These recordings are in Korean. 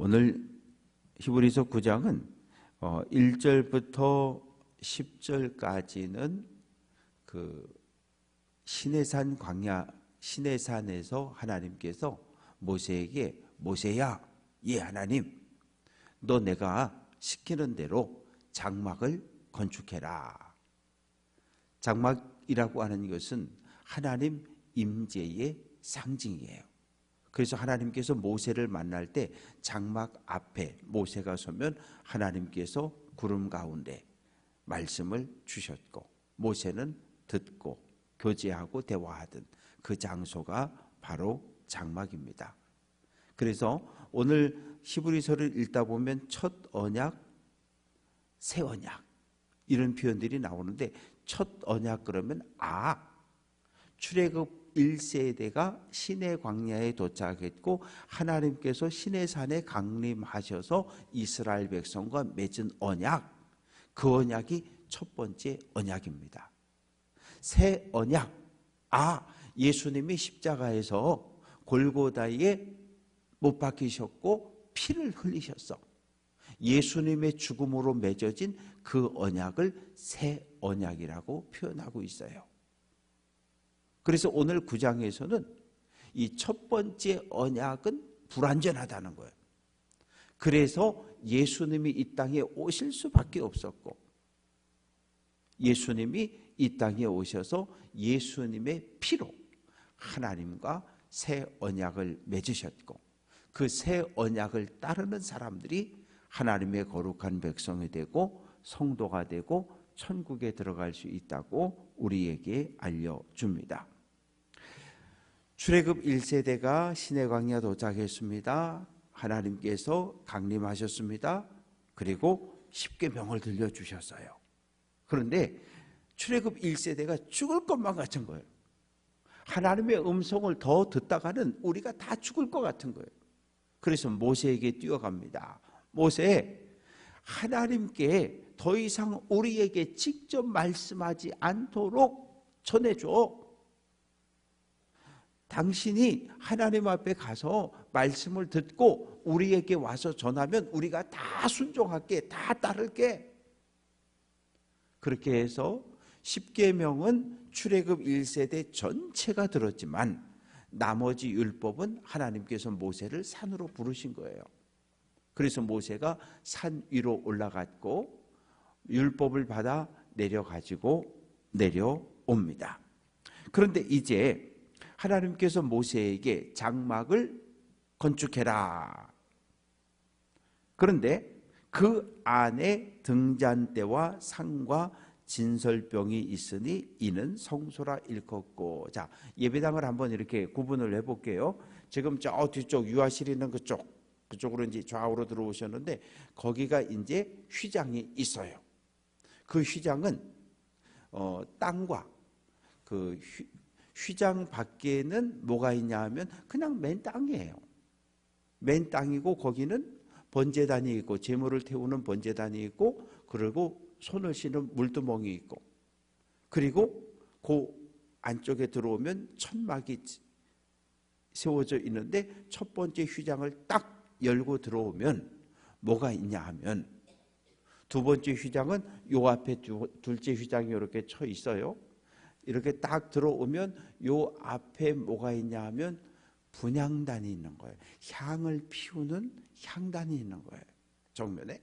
오늘 히브리서 9장은 1절부터 어, 10절까지는 그 시내산 광야 시내산에서 하나님께서 모세에게 모세야 예 하나님 너 내가 시키는 대로 장막을 건축해라. 장막이라고 하는 것은 하나님 임재의 상징이에요. 그래서 하나님께서 모세를 만날 때 장막 앞에 모세가 서면 하나님께서 구름 가운데 말씀을 주셨고 모세는 듣고 교제하고 대화하던 그 장소가 바로 장막입니다. 그래서 오늘 히브리서를 읽다 보면 첫 언약, 새 언약 이런 표현들이 나오는데 첫 언약 그러면 아 출애굽 1세대가 신의 광야에 도착했고 하나님께서 신의 산에 강림하셔서 이스라엘 백성과 맺은 언약 그 언약이 첫 번째 언약입니다. 새 언약 아 예수님이 십자가에서 골고다에 못 박히셨고 피를 흘리셨어. 예수님의 죽음으로 맺어진 그 언약을 새 언약이라고 표현하고 있어요. 그래서 오늘 구장에서는 이 첫 번째 언약은 불완전하다는 거예요. 그래서 예수님이 이 땅에 오실 수밖에 없었고 예수님이 이 땅에 오셔서 예수님의 피로 하나님과 새 언약을 맺으셨고 그 새 언약을 따르는 사람들이 하나님의 거룩한 백성이 되고 성도가 되고 천국에 들어갈 수 있다고 우리에게 알려줍니다. 출애굽 1세대가 신의 광야 도착했습니다. 하나님께서 강림하셨습니다. 그리고 십계명을 들려주셨어요. 그런데 출애굽 1세대가 죽을 것만 같은 거예요. 하나님의 음성을 더 듣다가는 우리가 다 죽을 것 같은 거예요. 그래서 모세에게 뛰어갑니다. 모세, 하나님께 더 이상 우리에게 직접 말씀하지 않도록 전해줘. 당신이 하나님 앞에 가서 말씀을 듣고 우리에게 와서 전하면 우리가 다 순종할게, 다 따를게. 그렇게 해서 십계명은 출애굽 1세대 전체가 들었지만 나머지 율법은 하나님께서 모세를 산으로 부르신 거예요. 그래서 모세가 산 위로 올라갔고 율법을 받아 내려 가지고 내려옵니다. 그런데 이제 하나님께서 모세에게 장막을 건축해라. 그런데 그 안에 등잔대와 상과 진설병이 있으니 이는 성소라 일컫고 자 예배당을 한번 이렇게 구분을 해볼게요. 지금 저 뒤쪽 유아실 있는 그쪽 그쪽으로 이제 좌우로 들어오셨는데 거기가 이제 휘장이 있어요. 그 휘장은 어, 땅과 그 휘, 휘장 밖에는 뭐가 있냐 하면 그냥 맨 땅이에요. 맨 땅이고 거기는 번제단이 있고 재물을 태우는 번제단이 있고 그리고 손을 씻는 물두멍이 있고 그리고 그 안쪽에 들어오면 천막이 세워져 있는데 첫 번째 휘장을 딱 열고 들어오면 뭐가 있냐 하면 두 번째 휘장은 요 앞에 두, 둘째 휘장이 이렇게 쳐 있어요. 이렇게 딱 들어오면 요 앞에 뭐가 있냐 하면 분향단이 있는 거예요. 향을 피우는 향단이 있는 거예요. 정면에.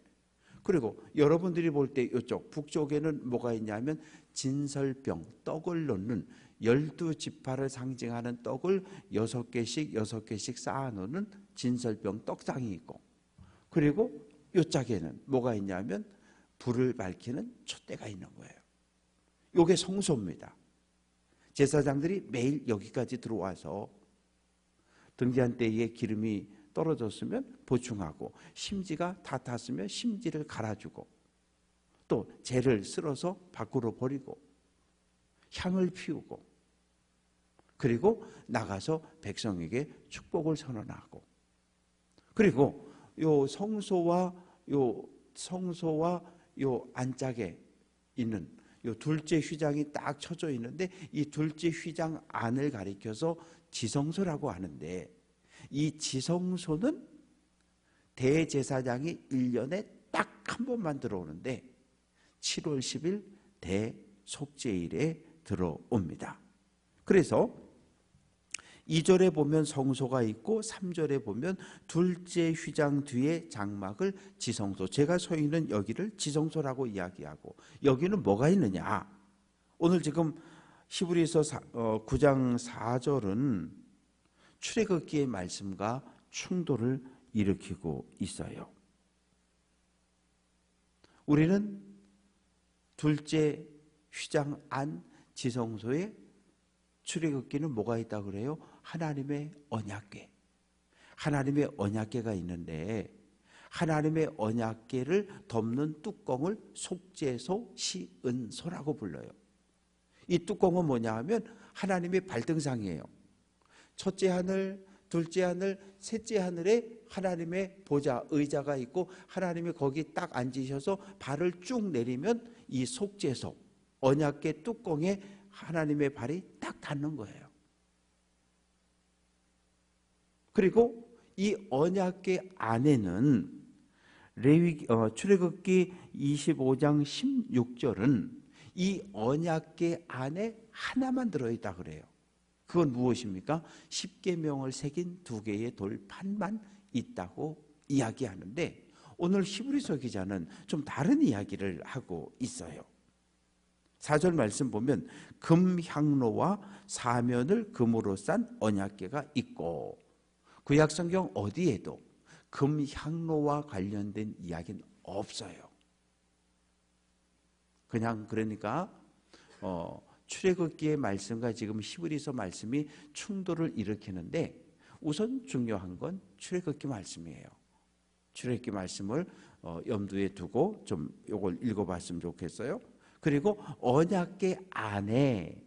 그리고 여러분들이 볼 때 이쪽 북쪽에는 뭐가 있냐면 진설병 떡을 넣는 열두 지파를 상징하는 떡을 여섯 개씩 여섯 개씩 쌓아놓는 진설병 떡상이 있고 그리고 이쪽에는 뭐가 있냐면 불을 밝히는 촛대가 있는 거예요. 이게 성소입니다. 제사장들이 매일 여기까지 들어와서 등잔 대에 기름이 떨어졌으면 보충하고 심지가 다 탔으면 심지를 갈아주고 또 재를 쓸어서 밖으로 버리고 향을 피우고 그리고 나가서 백성에게 축복을 선언하고 그리고 요 성소와 요 성소와 요 안짝에 있는 요 둘째 휘장이 딱 쳐져 있는데 이 둘째 휘장 안을 가리켜서 지성소라고 하는데 이 지성소는 대제사장이 1년에 딱 한 번만 들어오는데 7월 10일 대속죄일에 들어옵니다. 그래서 2절에 보면 성소가 있고 3절에 보면 둘째 휘장 뒤에 장막을 지성소. 제가 서 있는 여기를 지성소라고 이야기하고 여기는 뭐가 있느냐? 오늘 지금 히브리서 9장 4절은 출애굽기의 말씀과 충돌을 일으키고 있어요. 우리는 둘째 휘장 안 지성소에 출애굽기는 뭐가 있다 그래요? 하나님의 언약궤. 하나님의 언약궤가 있는데 하나님의 언약궤를 덮는 뚜껑을 속죄소 시은소라고 불러요. 이 뚜껑은 뭐냐 하면 하나님의 발등상이에요. 첫째 하늘, 둘째 하늘, 셋째 하늘에 하나님의 보좌, 의자가 있고 하나님이 거기 딱 앉으셔서 발을 쭉 내리면 이 속죄소, 언약계 뚜껑에 하나님의 발이 딱 닿는 거예요. 그리고 이 언약계 안에는 레위 어, 출애굽기 25장 16절은 이 언약계 안에 하나만 들어 있다 그래요. 그건 무엇입니까? 십계명을 새긴 두 개의 돌판만 있다고 이야기하는데 오늘 히브리서 기자는 좀 다른 이야기를 하고 있어요. 4절 말씀 보면 금향로와 사면을 금으로 싼 언약궤가 있고 구약 성경 어디에도 금향로와 관련된 이야기는 없어요. 그냥 그러니까 어, 출애굽기의 말씀과 지금 히브리서 말씀이 충돌을 일으키는데 우선 중요한 건 출애굽기 말씀이에요. 출애굽기 말씀을 어, 염두에 두고 좀 요걸 읽어봤으면 좋겠어요. 그리고 언약계 안에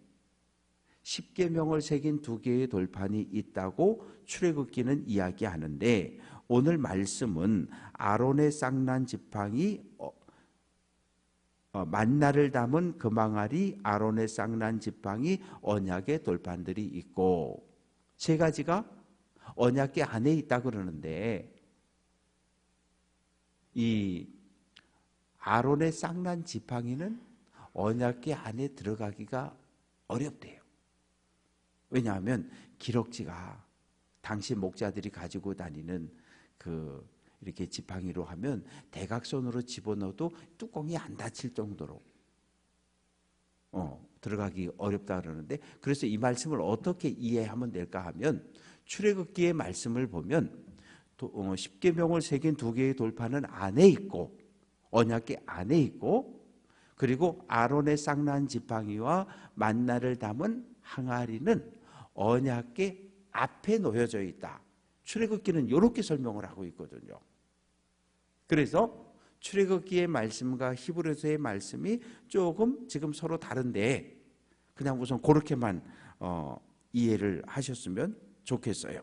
십계명을 새긴 두 개의 돌판이 있다고 출애굽기는 이야기하는데 오늘 말씀은 아론의 쌍난 지팡이 어, 어, 만나를 담은 금항아리 아론의 쌍난 지팡이 언약의 돌판들이 있고 세 가지가 언약계 안에 있다 그러는데 이 아론의 쌍난 지팡이는 언약계 안에 들어가기가 어렵대요. 왜냐하면 기록지가 당시 목자들이 가지고 다니는 그 이렇게 지팡이로 하면 대각선으로 집어넣어도 뚜껑이 안 닫힐 정도로 어, 들어가기 어렵다 그러는데 그래서 이 말씀을 어떻게 이해하면 될까 하면 출애굽기의 말씀을 보면 어, 십계명을 새긴 두 개의 돌판은 안에 있고 언약계 안에 있고 그리고 아론의 쌍난 지팡이와 만나를 담은 항아리는 언약계 앞에 놓여져 있다. 출애굽기는 이렇게 설명을 하고 있거든요. 그래서 출애굽기의 말씀과 히브리서의 말씀이 조금 지금 서로 다른데 그냥 우선 그렇게만 어, 이해를 하셨으면 좋겠어요.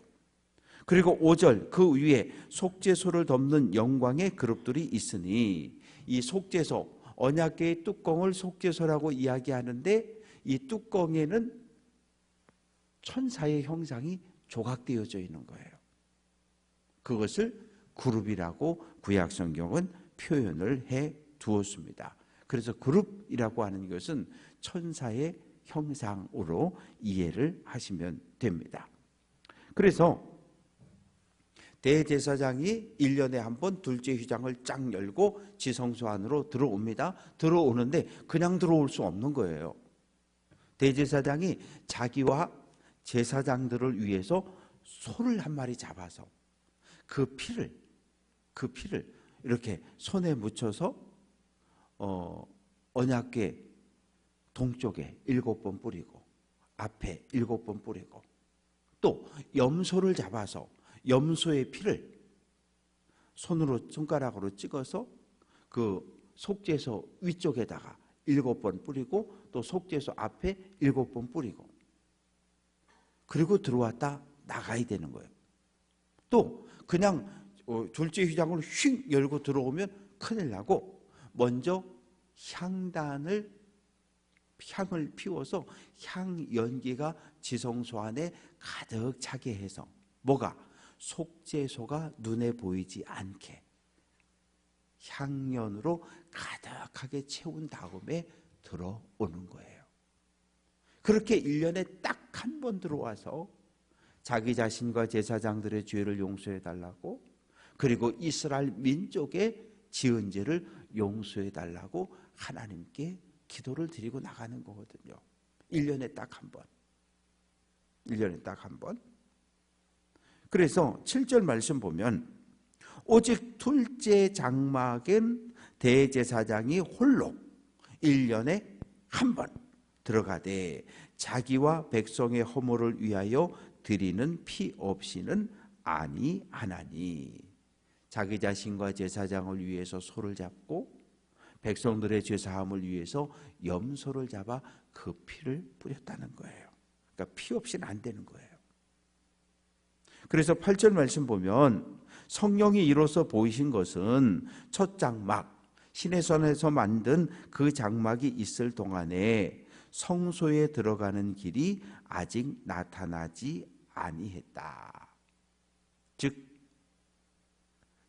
그리고 5절 그 위에 속죄소를 덮는 영광의 그룹들이 있으니 이 속죄소 언약계의 뚜껑을 속죄소라고 이야기하는데 이 뚜껑에는 천사의 형상이 조각되어져 있는 거예요. 그것을 그룹이라고 구약 성경은 표현을 해 두었습니다. 그래서 그룹이라고 하는 것은 천사의 형상으로 이해를 하시면 됩니다. 그래서 대제사장이 1년에 한 번 둘째 휘장을 쫙 열고 지성소 안으로 들어옵니다. 들어오는데 그냥 들어올 수 없는 거예요. 대제사장이 자기와 제사장들을 위해서 소를 한 마리 잡아서 그 피를 그 피를 이렇게 손에 묻혀서 어, 언약계 동쪽에 일곱 번 뿌리고 앞에 일곱 번 뿌리고 또 염소를 잡아서 염소의 피를 손으로 손가락으로 찍어서 그 속죄소 위쪽에다가 일곱 번 뿌리고 또 속죄소 앞에 일곱 번 뿌리고 그리고 들어왔다 나가야 되는 거예요. 또 그냥 어, 둘째 휘장을 휙 열고 들어오면 큰일 나고 먼저 향단을 향을 피워서 향 연기가 지성소 안에 가득 차게 해서 뭐가 속죄소가 눈에 보이지 않게 향연으로 가득하게 채운 다음에 들어오는 거예요. 그렇게 1년에 딱 한 번 들어와서 자기 자신과 제사장들의 죄를 용서해 달라고 그리고 이스라엘 민족의 지은 죄를 용서해 달라고 하나님께 기도를 드리고 나가는 거거든요. 1년에 딱 한 번. 1년에 딱 한 번. 그래서 7절 말씀 보면 오직 둘째 장막엔 대제사장이 홀로 1년에 한 번 들어가되 자기와 백성의 허물을 위하여 드리는 피 없이는 아니하나니 자기 자신과 제사장을 위해서 소를 잡고 백성들의 죄 사함을 위해서 염소를 잡아 그 피를 뿌렸다는 거예요. 그러니까 피 없이는 안 되는 거예요. 그래서 8절 말씀 보면 성령이 이로써 보이신 것은 첫 장막 신의 손에서 만든 그 장막이 있을 동안에 성소에 들어가는 길이 아직 나타나지 아니했다. 즉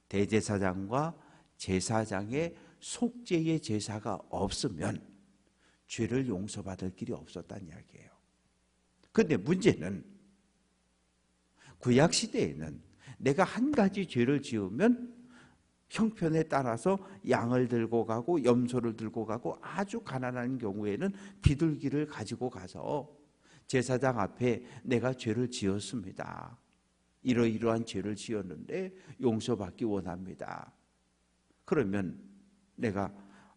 대제사장과 제사장의 속죄의 제사가 없으면 죄를 용서받을 길이 없었다는 이야기예요. 근데 문제는 구약 시대에는 내가 한 가지 죄를 지으면 형편에 따라서 양을 들고 가고 염소를 들고 가고 아주 가난한 경우에는 비둘기를 가지고 가서 제사장 앞에 내가 죄를 지었습니다. 이러이러한 죄를 지었는데 용서받기 원합니다. 그러면 내가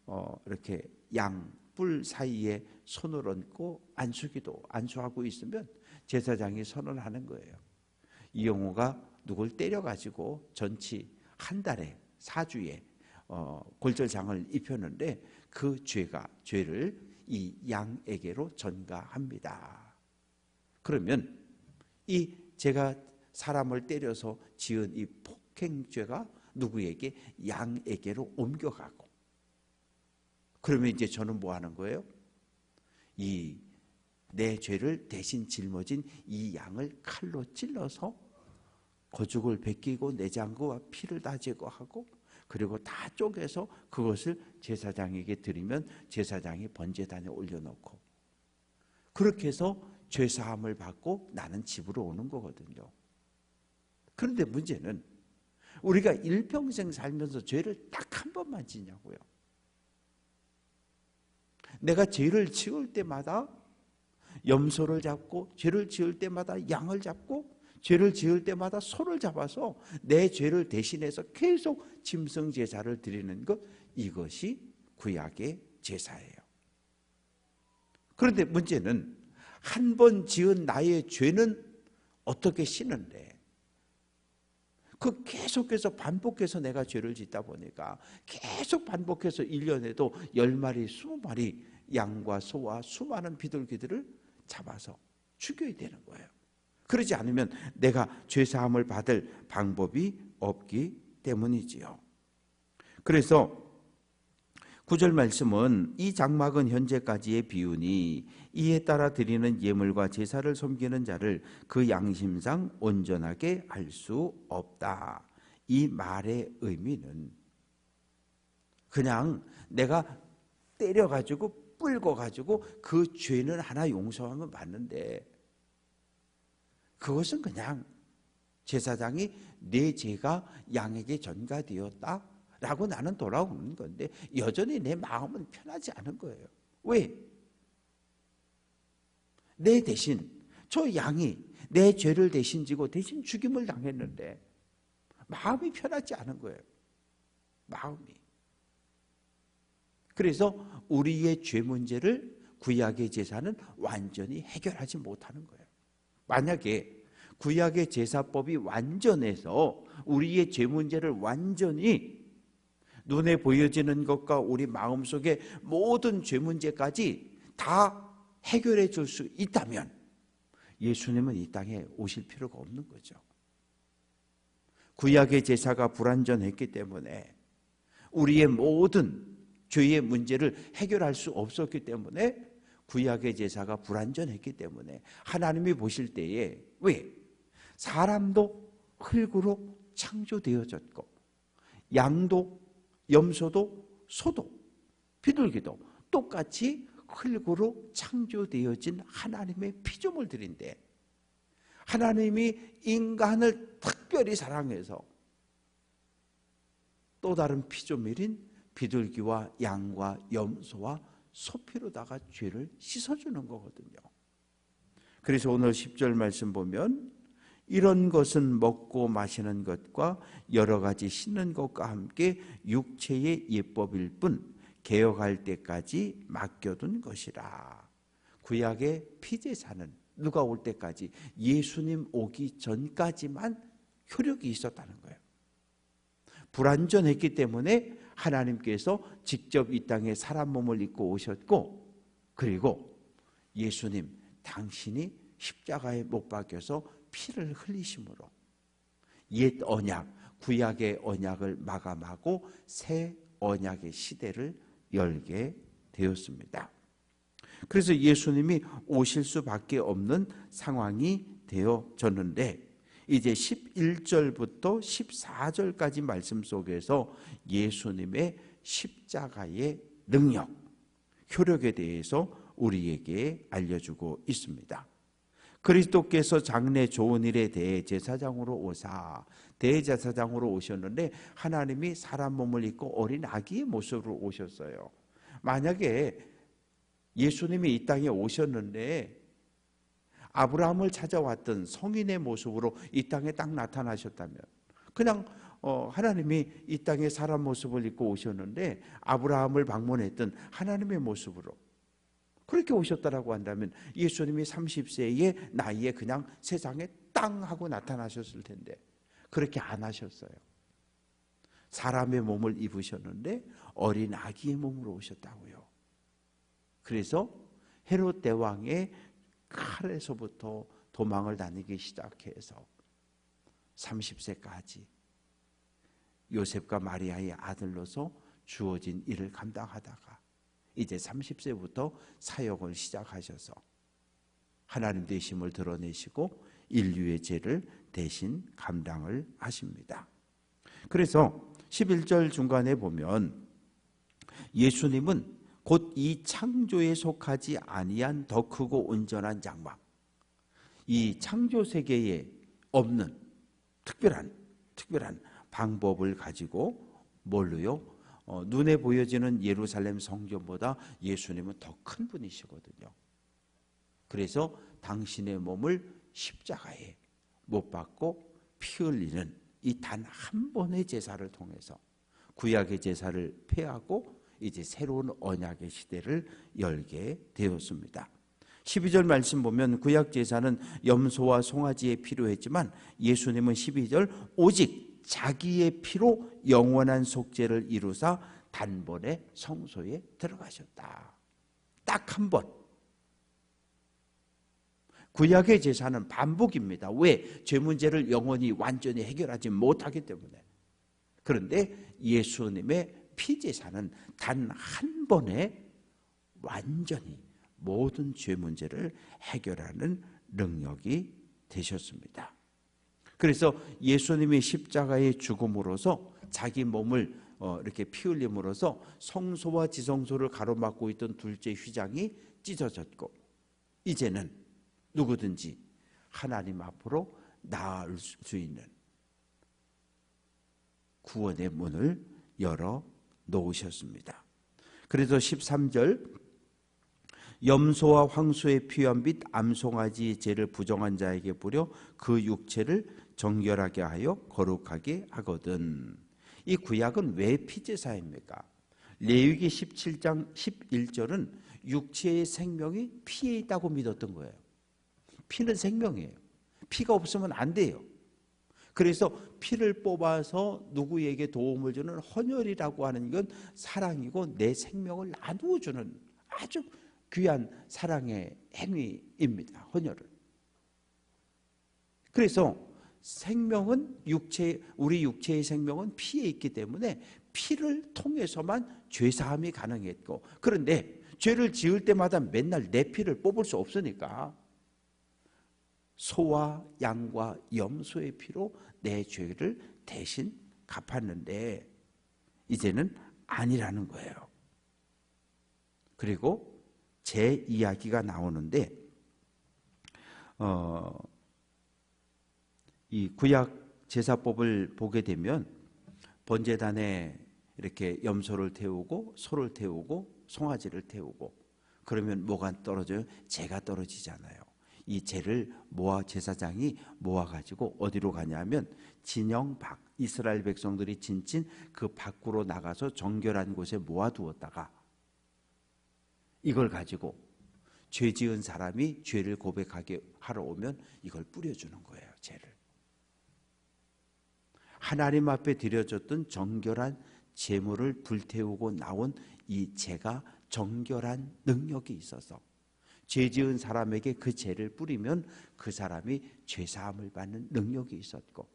어 이렇게 양 뿔 사이에 손을 얹고 안수기도 안수하고 있으면 제사장이 선언하는 거예요. 이영호가 누굴 때려가지고 전치 한 달에 사주에 어, 골절장을 입혔는데 그 죄가 죄를 이 양에게로 전가합니다. 그러면 이 제가 사람을 때려서 지은 이 폭행죄가 누구에게 양에게로 옮겨가고 그러면 이제 저는 뭐 하는 거예요? 이 내 죄를 대신 짊어진 이 양을 칼로 찔러서 거죽을 벗기고 내장과 피를 다 제거하고 그리고 다 쪼개서 그것을 제사장에게 드리면 제사장이 번제단에 올려놓고 그렇게 해서 죄사함을 받고 나는 집으로 오는 거거든요. 그런데 문제는 우리가 일평생 살면서 죄를 딱 한 번만 지냐고요. 내가 죄를 지을 때마다 염소를 잡고 죄를 지을 때마다 양을 잡고 죄를 지을 때마다 소를 잡아서 내 죄를 대신해서 계속 짐승 제사를 드리는 것 이것이 구약의 제사예요. 그런데 문제는 한 번 지은 나의 죄는 어떻게 씻는데 그 계속해서 반복해서 내가 죄를 짓다 보니까 계속 반복해서 1년에도 10마리, 20마리 양과 소와 수많은 비둘기들을 잡아서 죽여야 되는 거예요. 그러지 않으면 내가 죄사함을 받을 방법이 없기 때문이지요. 그래서 구절 말씀은 이 장막은 현재까지의 비유니 이에 따라 드리는 예물과 제사를 섬기는 자를 그 양심상 온전하게 할 수 없다. 이 말의 의미는 그냥 내가 때려가지고 뿔고 가지고 그 죄는 하나 용서하면 맞는데 그것은 그냥 제사장이 내 죄가 양에게 전가되었다 라고 나는 돌아오는 건데 여전히 내 마음은 편하지 않은 거예요. 왜? 내 대신 저 양이 내 죄를 대신 지고 대신 죽임을 당했는데 마음이 편하지 않은 거예요. 마음이. 그래서 우리의 죄 문제를 구약의 제사는 완전히 해결하지 못하는 거예요. 만약에 구약의 제사법이 완전해서 우리의 죄 문제를 완전히 눈에 보여지는 것과 우리 마음속의 모든 죄 문제까지 다 해결해 줄 수 있다면 예수님은 이 땅에 오실 필요가 없는 거죠. 구약의 제사가 불완전했기 때문에 우리의 모든 죄의 문제를 해결할 수 없었기 때문에 구약의 제사가 불완전했기 때문에 하나님이 보실 때에 왜? 사람도 흙으로 창조되어졌고 양도 염소도 소도 비둘기도 똑같이 흙으로 창조되어진 하나님의 피조물들인데 하나님이 인간을 특별히 사랑해서 또 다른 피조물인 비둘기와 양과 염소와 소피로다가 죄를 씻어주는 거거든요. 그래서 오늘 10절 말씀 보면 이런 것은 먹고 마시는 것과 여러 가지 씻는 것과 함께 육체의 예법일 뿐 개혁할 때까지 맡겨둔 것이라. 구약의 피제사는 누가 올 때까지 예수님 오기 전까지만 효력이 있었다는 거예요. 불완전했기 때문에 하나님께서 직접 이 땅에 사람 몸을 입고 오셨고 그리고 예수님 당신이 십자가에 못 박혀서 피를 흘리심으로 옛 언약 구약의 언약을 마감하고 새 언약의 시대를 열게 되었습니다. 그래서 예수님이 오실 수밖에 없는 상황이 되어졌는데 이제 11절부터 14절까지 말씀 속에서 예수님의 십자가의 능력, 효력에 대해서 우리에게 알려주고 있습니다. 그리스도께서 장래 좋은 일에 대해 제사장으로 오사 대제사장으로 오셨는데 하나님이 사람 몸을 입고 어린 아기의 모습으로 오셨어요. 만약에 예수님이 이 땅에 오셨는데 아브라함을 찾아왔던 성인의 모습으로 이 땅에 딱 나타나셨다면 그냥 어, 하나님이 이 땅에 사람 모습을 입고 오셨는데 아브라함을 방문했던 하나님의 모습으로 그렇게 오셨다라고 한다면 예수님이 30세의 나이에 그냥 세상에 땅 하고 나타나셨을 텐데 그렇게 안 하셨어요. 사람의 몸을 입으셨는데 어린 아기의 몸으로 오셨다고요. 그래서 헤롯 대왕의 칼에서부터 도망을 다니기 시작해서 30세까지 요셉과 마리아의 아들로서 주어진 일을 감당하다가 이제 30세부터 사역을 시작하셔서 하나님 되심을 드러내시고 인류의 죄를 대신 감당을 하십니다. 그래서 11절 중간에 보면 예수님은 곧 이 창조에 속하지 아니한 더 크고 온전한 장막 이 창조 세계에 없는 특별한 특별한 방법을 가지고 뭘로요? 어, 눈에 보여지는 예루살렘 성전보다 예수님은 더 큰 분이시거든요. 그래서 당신의 몸을 십자가에 못 받고 피 흘리는 이 단 한 번의 제사를 통해서 구약의 제사를 폐하고 이제 새로운 언약의 시대를 열게 되었습니다. 12절 말씀 보면 구약 제사는 염소와 송아지에 필요했지만 예수님은 12절 오직 자기의 피로 영원한 속죄를 이루사 단번에 성소에 들어가셨다. 딱 한 번. 구약의 제사는 반복입니다. 왜? 죄 문제를 영원히 완전히 해결하지 못하기 때문에. 그런데 예수님의 피제사는 단 한 번에 완전히 모든 죄 문제를 해결하는 능력이 되셨습니다. 그래서 예수님이 십자가의 죽음으로서 자기 몸을 어, 이렇게 피 흘림으로써 성소와 지성소를 가로막고 있던 둘째 휘장이 찢어졌고 이제는 누구든지 하나님 앞으로 나을 수 있는 구원의 문을 열어 놓으셨습니다. 그래서 13절 염소와 황소의 피한 빛 암송아지 죄를 부정한 자에게 뿌려 그 육체를 정결하게 하여 거룩하게 하거든. 이 구약은 왜 피제사입니까? 레위기 17장 11절은 육체의 생명이 피에 있다고 믿었던 거예요. 피는 생명이에요. 피가 없으면 안 돼요. 그래서 피를 뽑아서 누구에게 도움을 주는 헌혈이라고 하는 건 사랑이고 내 생명을 나누어 주는 아주 귀한 사랑의 행위입니다. 헌혈은. 그래서 생명은 육체 우리 육체의 생명은 피에 있기 때문에 피를 통해서만 죄 사함이 가능했고 그런데 죄를 지을 때마다 맨날 내 피를 뽑을 수 없으니까 소와 양과 염소의 피로 내 죄를 대신 갚았는데 이제는 아니라는 거예요. 그리고 제 이야기가 나오는데 어, 이 구약 제사법을 보게 되면 번제단에 이렇게 염소를 태우고 소를 태우고 송아지를 태우고 그러면 뭐가 떨어져요? 재가 떨어지잖아요. 이 재를 모아 제사장이 모아 가지고 어디로 가냐면 진영 밖 이스라엘 백성들이 진친 그 밖으로 나가서 정결한 곳에 모아 두었다가 이걸 가지고 죄 지은 사람이 죄를 고백하게 하러 오면 이걸 뿌려 주는 거예요, 죄를. 하나님 앞에 드려졌던 정결한 제물을 불태우고 나온 이 죄가 정결한 능력이 있어서 죄 지은 사람에게 그 죄를 뿌리면 그 사람이 죄 사함을 받는 능력이 있었고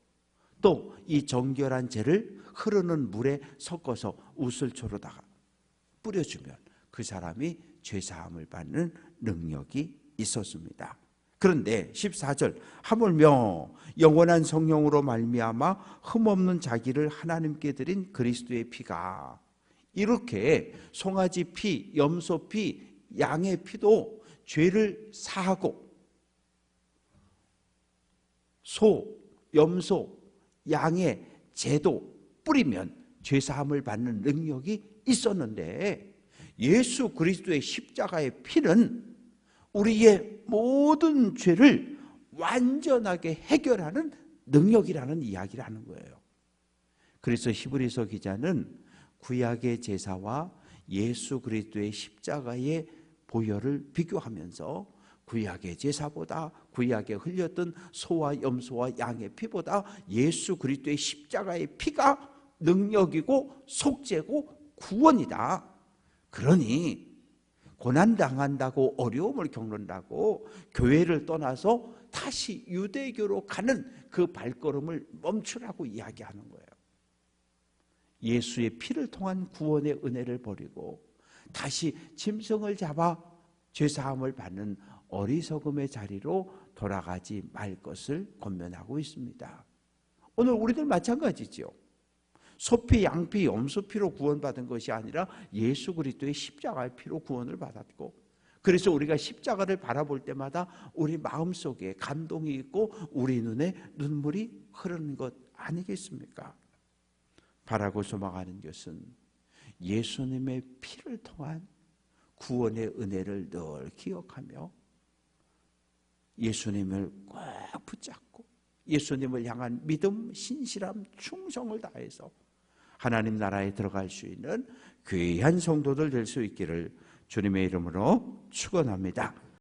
또 이 정결한 죄를 흐르는 물에 섞어서 우슬초로다가 뿌려주면 그 사람이 죄 사함을 받는 능력이 있었습니다. 그런데 14절 하물며 영원한 성령으로 말미암아 흠없는 자기를 하나님께 드린 그리스도의 피가 이렇게 송아지 피, 염소 피, 양의 피도 죄를 사하고 소, 염소, 양의 제도 뿌리면 죄 사함을 받는 능력이 있었는데 예수 그리스도의 십자가의 피는 우리의 모든 죄를 완전하게 해결하는 능력이라는 이야기를 하는 거예요. 그래서 히브리서 기자는 구약의 제사와 예수 그리스도의 십자가의 보혈을 비교하면서 구약의 제사보다 구약에 흘렸던 소와 염소와 양의 피보다 예수 그리스도의 십자가의 피가 능력이고 속죄고 구원이다. 그러니 고난 당한다고 어려움을 겪는다고 교회를 떠나서 다시 유대교로 가는 그 발걸음을 멈추라고 이야기하는 거예요. 예수의 피를 통한 구원의 은혜를 버리고 다시 짐승을 잡아 죄사함을 받는 어리석음의 자리로 돌아가지 말 것을 권면하고 있습니다. 오늘 우리들 마찬가지죠. 소피, 양피, 염소피로 구원받은 것이 아니라 예수 그리스도의 십자가의 피로 구원을 받았고 그래서 우리가 십자가를 바라볼 때마다 우리 마음속에 감동이 있고 우리 눈에 눈물이 흐르는 것 아니겠습니까? 바라고 소망하는 것은 예수님의 피를 통한 구원의 은혜를 늘 기억하며 예수님을 꼭 붙잡고 예수님을 향한 믿음, 신실함, 충성을 다해서 하나님 나라에 들어갈 수 있는 귀한 성도들 될 수 있기를 주님의 이름으로 축원합니다.